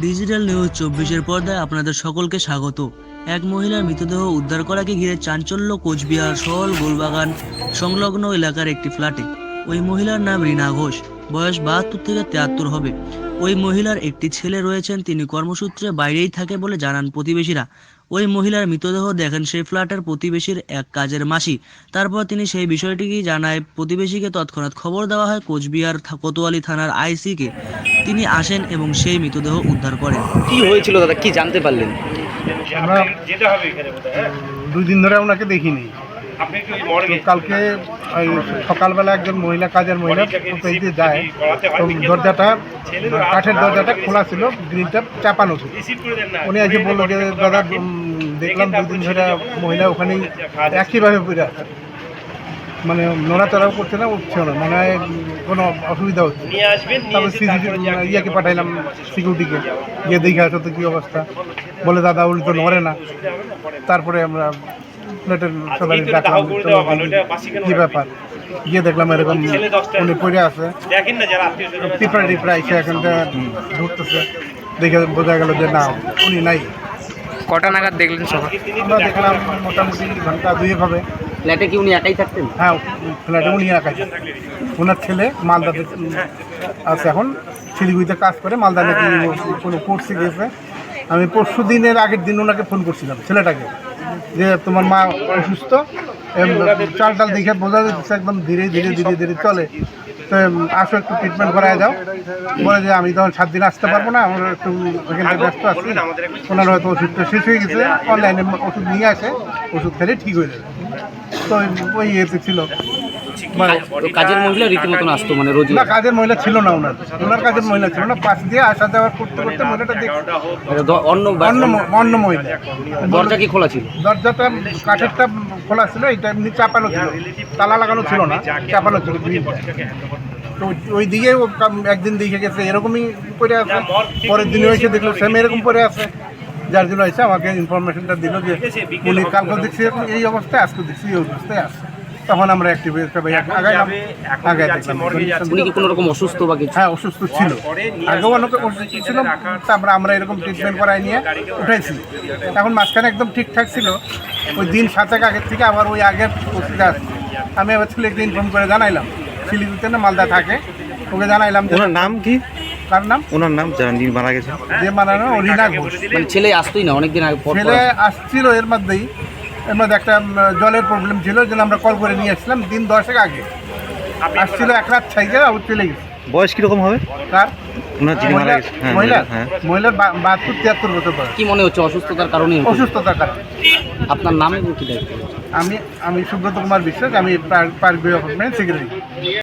Digital news চব্বিশের পর্দায় আপনাদের সকলকে স্বাগত। এক মহিলার মৃতদেহ উদ্ধার করাকে ঘিরে চাঞ্চল্য, কোচবিহার শহর, গোলবাগান সংলগ্ন এলাকার একটি ফ্ল্যাটে ওই মহিলার নাম রীনা ঘোষ। বয়স বাহাত্তর থেকে তেয়াত্তর হবে। ওই মহিলার একটি ছেলে রয়েছেন তিনি কর্মসূত্রে বাইরেই থাকে বলে জানান প্রতিবেশীরা। ওই মহিলার মৃতদেহ দেখেন সেই ফ্ল্যাটের প্রতিবেশীর এক কাজের মাসি। তারপর তিনি সেই বিষয়টিকে জানায় প্রতিবেশীকে তৎক্ষণাৎ খবর দেওয়া হয় কোচবিহার কোতোয়ালি থানার আইসিকে। তিনি আসেন এবং সেই মৃতদেহ উদ্ধার করেন। কি হয়েছিল দাদা? কি জানতে পারলেন? আমরা যেতে হবে এখানে হ্যাঁ দুই দিন ধরে ওনাকে দেখিনি। তো কালকে ওই সকালবেলা একজন মহিলা কাজের মহিলা যায় তো দরজাটা কাঠের দরজাটা খোলা ছিল গ্রিলটা চাপানো ছিল। উনি এসে বলল যে দাদা দেখলাম দুই দিন ধরে মহিলা ওখানেই একইভাবে পড়ে আছে। মানে নড়াচড়াও করছে না উঠছে না মানে কোনো অসুবিধা হচ্ছে তারপর সিসিটিভি ইয়েকে পাঠাইলাম সিকিউরিটিকে। গিয়ে দেখে আসো তো কী অবস্থা। বলে দাদা উনি তো নড়ে না। তারপরে আমরা ফ্ল্যাটের সবাই ডাকলাম কী ব্যাপার? গিয়ে দেখলাম এরকম উনি পড়ে আছে। দেখেন না যারা আত্মীয় স্বজন টিপড়া টিপড়া এসে এখানটা ঢুকতেছে দেখে বোঝা গেল যে না উনি নাই। কটা নাগাদ দেখলেন আমরা দেখলাম মোটামুটি ঘণ্টা দুয়েক হবে ফ্ল্যাটে কি উনি একাই থাকতেন? হ্যাঁ ফ্ল্যাটে উনি একা ওনার ছেলে মালদাতে আছে এখন শিলিগুড়িতে কাজ করে মালদা নাকি কোনো কোর্সে গেছে আমি পরশু দিনের আগের দিন ওনাকে ফোন করছিলাম ছেলেটাকে। যে তোমার মা অসুস্থ চাল টাল দেখে বোঝা যাচ্ছে একদম ধীরে ধীরে ধীরে ধীরে চলে। তো আসো একটু ট্রিটমেন্ট করায় যাও বলে যে আমি তখন সাত দিন আসতে পারব না আমরা একটু ওখানে ব্যস্ত আছি। ওনার হয়তো ওষুধটা শেষ হয়ে গেছে অনলাইনে ওষুধ নিয়ে আসে ওষুধ খেলে ঠিক হয়ে যাবে। তো ওই ইয়েতে ছিল। মানে- কাজের মহিলা রীতিমতন আসতো মানে রোজ না কাজের মহিলা ছিল না ওনার। ওনার কাজের মহিলা ছিল না। পাশ দিয়ে আসা যাওয়া করতে করতে মহিলাটা দেখ অন্য অন্য ম- মহিলা। দরজা কি খোলা ছিল? দরজাটা কাঠেরটা খোলা ছিল এটা এমনি চাপানো ছিল। তালা লাগানো ছিল না চাপানো ছিল তো ওই- দিকে ও একদিন দেখে গেছে এরকমই পড়ে আছে। পরের দিনে এসে দেখল সেম এরকম পড়ে আছে। যার জন্য এসে আমাকে ইনফরমেশনটা দিল যে উনি কালকে দেখছি এই অবস্থায় আজকে দেখছি এই অবস্থায় আছে। তখন আমরা দেখলাম। উনি কি কোনো রকম অসুস্থ বা কিছু? হ্যাঁ অসুস্থ ছিল। আগেও অনেক অসুস্থ ছিল তারপরে আমরা এরকম ট্রিটমেন্ট করাই নিয়ে উঠাইছি এখন মাঝখানে একদম ঠিকঠাক ছিল। ওই দিন সাতেক আগের থেকে আবার ওই আগের ওষুধে আসছে। আমি আবার ছেলেকে ইনফর্ম করে জানাইলাম। শিলিগুড়িতে না মালদা থাকে। ওকে জানাইলাম ওনার নাম কি? তার নাম? ওনার নাম যারা যিনি মারা গেছে। যে মানানো অরিনা ঘোষ। মানে ছেলে আসতোই না অনেকদিন আগে ছেলে। আসছিল এর মধ্যেই। এর মধ্যে একটা জলের প্রবলেম ছিল যেন আমরা কল করে নিয়ে আসছিলাম দিন দশেক আগে। আসছিল এক রাত ছাইকে আবার চলে গেছে। বয়স কীরকম হবে? তার হ্যাঁ মহিলা? হ্যাঁ মহিলার বাহাত্তর তিয়াত্তর বছর বয়স। কি মনে হচ্ছে অসুস্থতার কারণে অসুস্থতার কারণে। আপনার নাম কি আমি আমি সুব্রত কুমার বিশ্বাস আমি পার্ক পার্ক বিভাগ সেক্রেটারি